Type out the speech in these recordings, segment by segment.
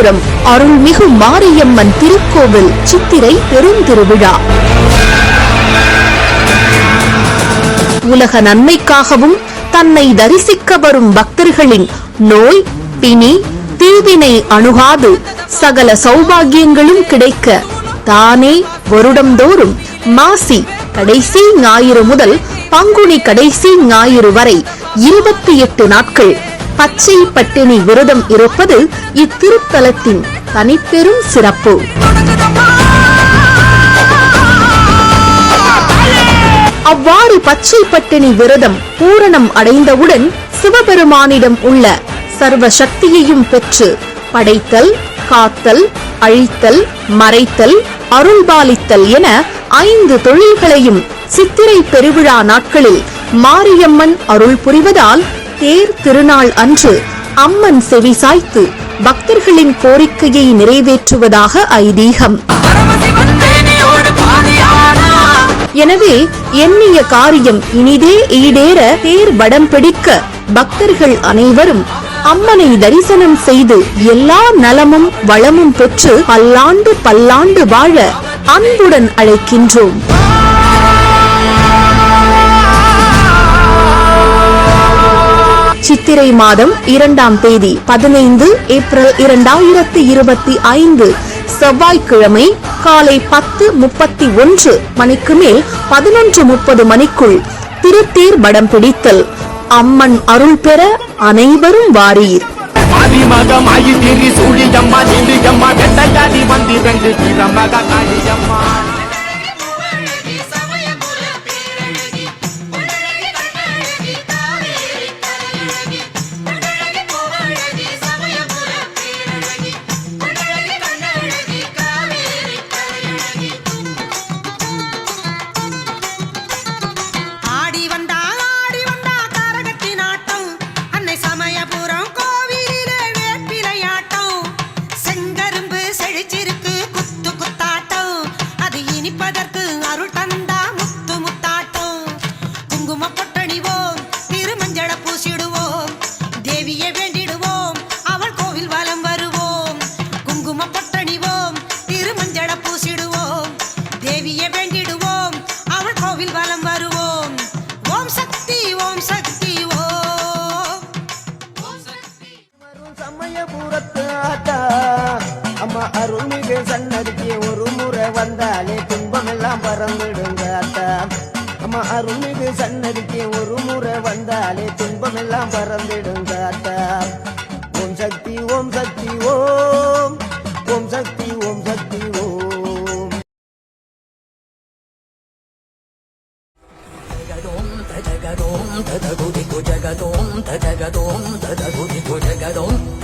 சமயபுரம் அருள்மிகு மாரியம்மன் திருக்கோவில் சித்திரை பெருந்திருவிழா உலக நன்மைக்காகவும் தன்னை தரிசிக்க வரும் பக்தர்களின் நோய் பிணி தீவினை அணுகாது சகல சௌபாகியங்களும் கிடைக்க தானே வருடந்தோறும் மாசி கடைசி ஞாயிறு முதல் பங்குனி கடைசி ஞாயிறு வரை இருபத்தி எட்டு நாட்கள் பச்சை பட்டினி விரதம் இருப்பது இத்திருத்தலத்தின் தனிப்பெரும் சிறப்பு. அவ்வாறு பச்சை பட்டினி விரதம் பூரணம் அடைந்தவுடன் சிவபெருமானிடம் உள்ள சர்வ சக்தியையும் பெற்று படைத்தல் காத்தல் அழித்தல் மறைத்தல் அருள்பாலித்தல் என ஐந்து தொழில்களையும் சித்திரை பெருவிழா நாட்களில் மாரியம்மன் அருள் புரிவதால் தேர் திருநாள் அன்று அம்மன் செவிசாய்த்து பக்தர்களின் கோரிக்கையை நிறைவேற்றுவதாக ஐதீகம். எனவே எண்ணிய காரியம் இனிதே ஈடேற தேர் வடம் பிடிக்க பக்தர்கள் அனைவரும் அம்மனை தரிசனம் செய்து எல்லா நலமும் வளமும் பெற்று பல்லாண்டு பல்லாண்டு வாழ அன்புடன் அழைக்கின்றோம். சித்திரை மாதம் இரண்டாம் தேதி பதினைந்து ஏப்ரல் இரண்டாயிரத்தி இருபத்தி ஐந்து செவ்வாய்க்கிழமை காலை பத்து முப்பத்தி ஒன்று மணிக்கு மேல் பதினொன்று முப்பது மணிக்குள் திருத்தேர் படம் பிடித்தல். அம்மன் அருள் பெற அனைவரும் வாரீர். ஆதிமகம் திரி சூழியம்மா திறமக காளியம்மா வந்தாலே துன்பமெல்லாம் பறந்துடுங்க அத்தா. அம்மா அருள்மிகு சன்னதிக்கு ஒரு முறை வந்தாலே துன்பமெல்லாம் பறந்து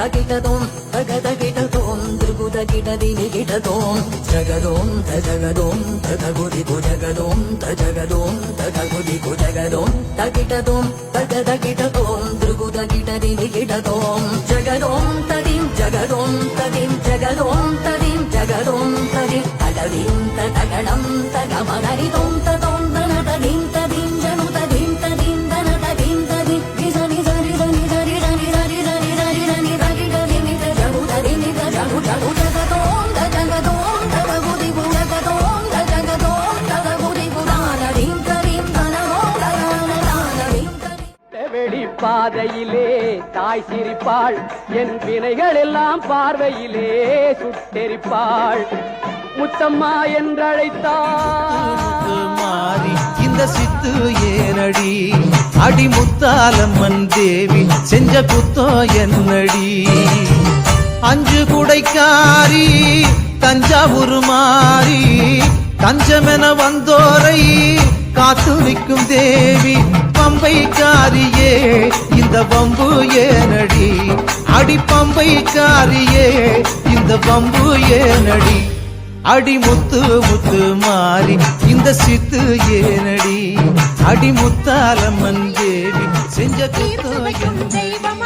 తగిటదోం తగదగిటదోం దృగుదగిటదిని గిటదోం జగదోం తగదోం తదగుదిగు జగదోం తగదోం తదగుదిగు జగదోం తగిటదోం తగదగిటదోం దృగుదగిటదిని గిటదోం జగదోం తదిం జగదోం తదిం జగదోం తదిం జగదోం తది తగదిం తగణం తగమగరిదోం తదోం తన తదిం జను తదిం தாய் சிரிப்பாள். என் வினைகள் எல்லாம் பார்வையிலே சுட்டெரிப்பாள். முத்தம்மா என்றழைத்தாள். மாறி இந்த சித்து ஏனடி? அடி முத்தாலம்மன் தேவி செஞ்ச குத்தோ என்னடி? அஞ்சு குடைக்காரி தஞ்சாவூர் மாறி தஞ்சமென வந்தோரை காத்து நிற்கும் தேவி பம்பைக்காரியே இந்த பம்பு ஏனடி? அடி பம்பைக்காரியே இந்த பம்பு ஏனடி? அடி முத்து முத்து மாறி இந்த சித்து ஏனடி? அடி முத்தாலம்மன் தேவி செஞ்ச தெய்வம்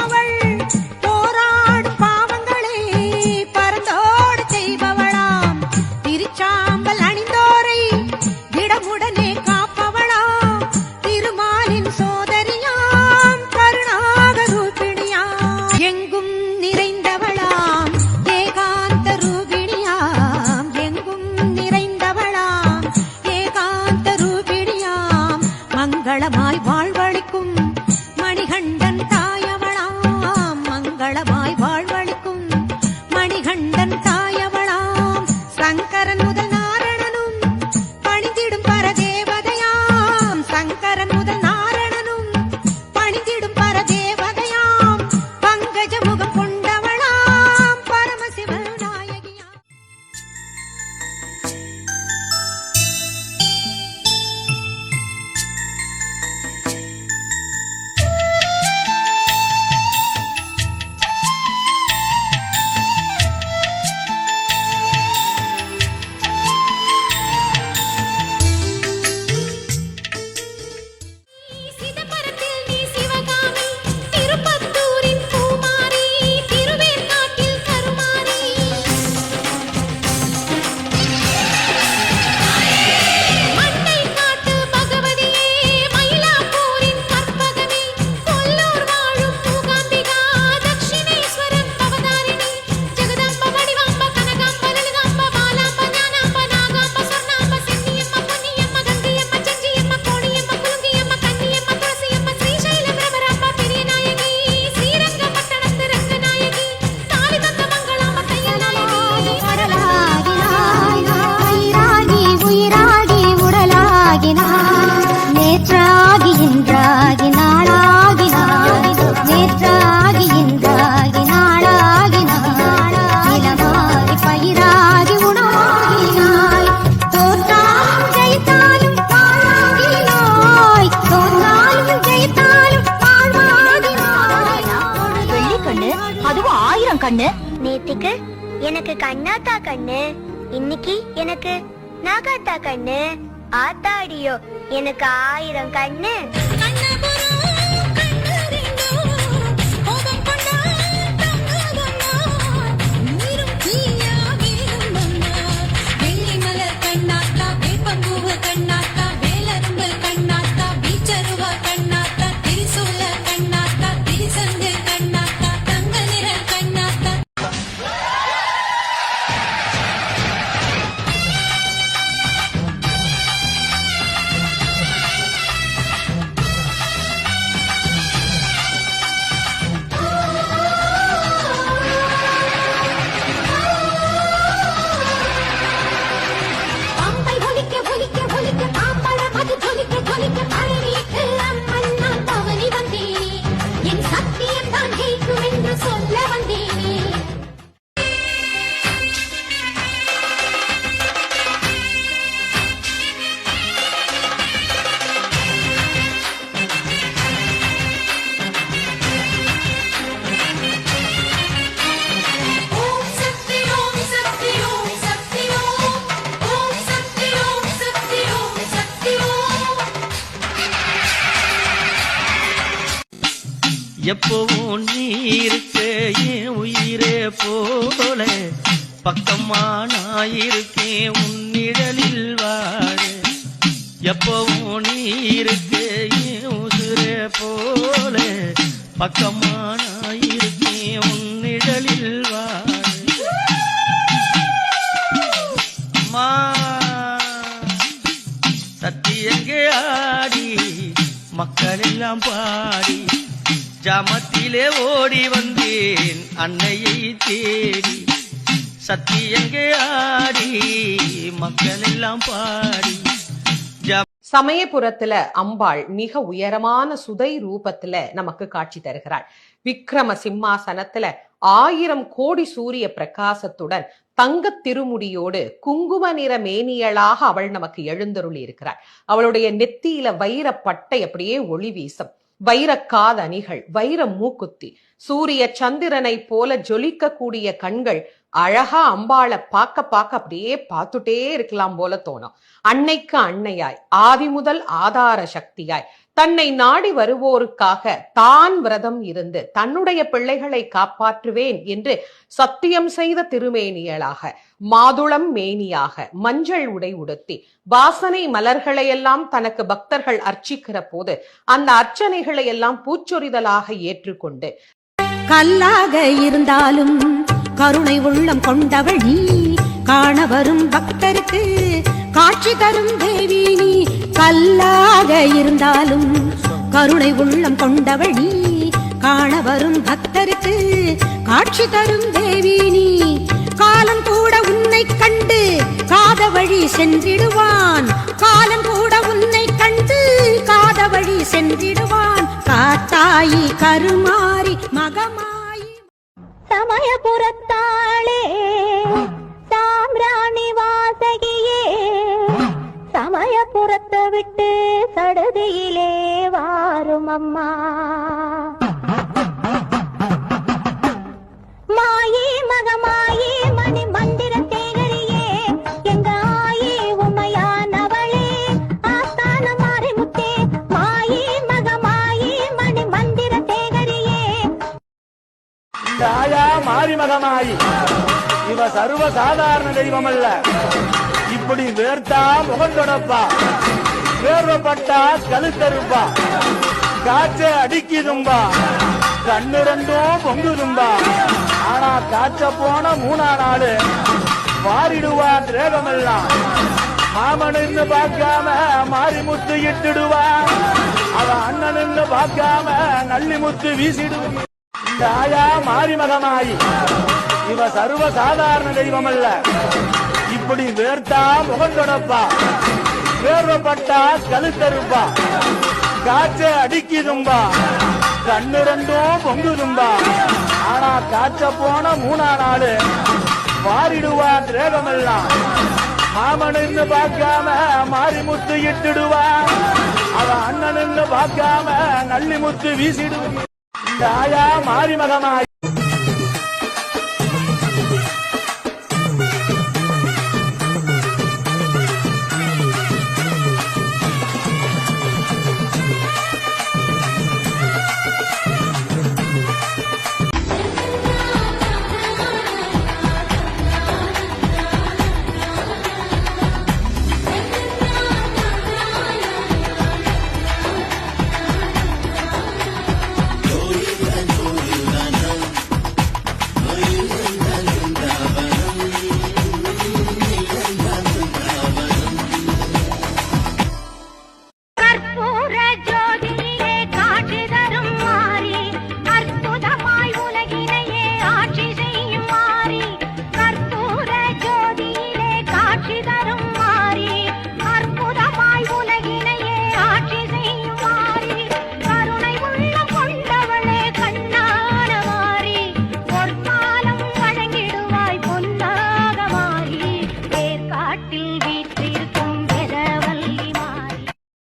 தான் கண்ணு? நேத்துக்கு எனக்கு கண்ணாத்தா கண்ணு. இன்னைக்கு எனக்கு நாகாத்தா கண்ணு. ஆத்தாடியோ எனக்கு ஆயிரம் கண்ணு. எப்பவும் நீருக்கே என் உயிரே போல. பக்கமா நான் உன்னிடலில் வாழ. எப்பவும் நீருக்கே என் உசுரே போல. பக்கமா ஜாமத்திலே ஓடி வந்தேன். அன்னையை தேடி சத்தியங்கே ஆடி மக்கள் எல்லாம் பாடி சமயபுரத்துல அம்பாள் மிக உயரமான சுதை ரூபத்துல நமக்கு காட்சி தருகிறாள். விக்ரம சிம்மாசனத்துல ஆயிரம் கோடி சூரிய பிரகாசத்துடன் தங்க திருமுடியோடு குங்கும நிற மேனியளாக அவள் நமக்கு எழுந்தருளி இருக்கிறாள் அவளுடைய நெத்தியில வைர பட்டை அப்படியே ஒளி வீசும். வைரக்காதணிகள் வைர மூக்குத்தி சூரிய சந்திரனை போல ஜொலிக்கக்கூடிய கண்கள் அழகா அம்பாளை பார்க்க பார்க்க அப்படியே பார்த்துட்டே இருக்கலாம் போல தோணும். அன்னைக்கு அன்னையாய் ஆதி முதல் ஆதார சக்தியாய் தன்னை நாடி வருவோருக்காக தான் விரதம் இருந்து தன்னுடைய பிள்ளைகளை காப்பாற்றுவேன் என்று சத்தியம் செய்த திருமேனியலாக மாதுளம் மேனியாக மஞ்சள் உடை உடுத்தி வாசனை மலர்களையெல்லாம் தனக்கு பக்தர்கள் அர்ச்சிக்கிற போது அந்த அர்ச்சனைகளை எல்லாம் பூச்சொரிதலாக ஏற்றுக்கொண்டு கல்லாக இருந்தாலும் கருணை உள்ளம் கொண்டவள் நீ. காண வரும் பக்தருக்கு காட்சி தரும் தேவி நீ. கல்லாக இருந்தாலும் கருணை உள்ளம் கொண்டவள் நீ. காண வரும் பக்தருக்கு காட்சி தரும் தேவி நீ. காலம் கூட உன்னை கண்டு காத வழி சென்றிடுவான். காலம் கூட உன்னை கண்டு காத வழி சென்றிடுவான். காத்தாயி கருமாறி மகமா சமயபுரத்தாளே சாம்ராணி வாசகியே சமயபுரத்தை விட்டு சடுதியிலே வாரும் அம்மா தாயா மாரிமகமாயி இவ சர்வ சாதாரண தெய்வம் அல்ல இப்படி வேர்த்தா முகந்தொடப்பா வேர்வப்பட்டா கழுத்தருப்பா காற்ற அடிக்குதும்பா. கண்ணு ரெண்டும் பொங்குதும்பா. ஆனா காய்ச்ச போன மூணா நாடு மாறிடுவா திரேகமெல்லாம் மாமனுன்னு பார்க்காம மாறி முத்து இட்டுடுவா. அவ அண்ணனுன்னு பார்க்காம நல்லி முத்து வீசிடுவா. தாயா மாரிமகமாயி இவ சர்வ சாதாரண தெய்வம் அல்ல இப்படி வேர்த்தா முகந்தொடப்பா வேர்வப்பட்டா கழுத்தருப்பா காற்ற அடிக்குதும்பா. கண்ணு ரெண்டும் பொங்குதும்பா. ஆனா காய்ச்ச போன மூணா நாடு மாறிடுவா திரேகமெல்லாம் மாமனுன்னு பார்க்காம மாறி முத்து இட்டுடுவா. அவ அண்ணனுன்னு பார்க்காம நல்லி முத்து வீசிடுவா. தாயா மாரிமகமாய்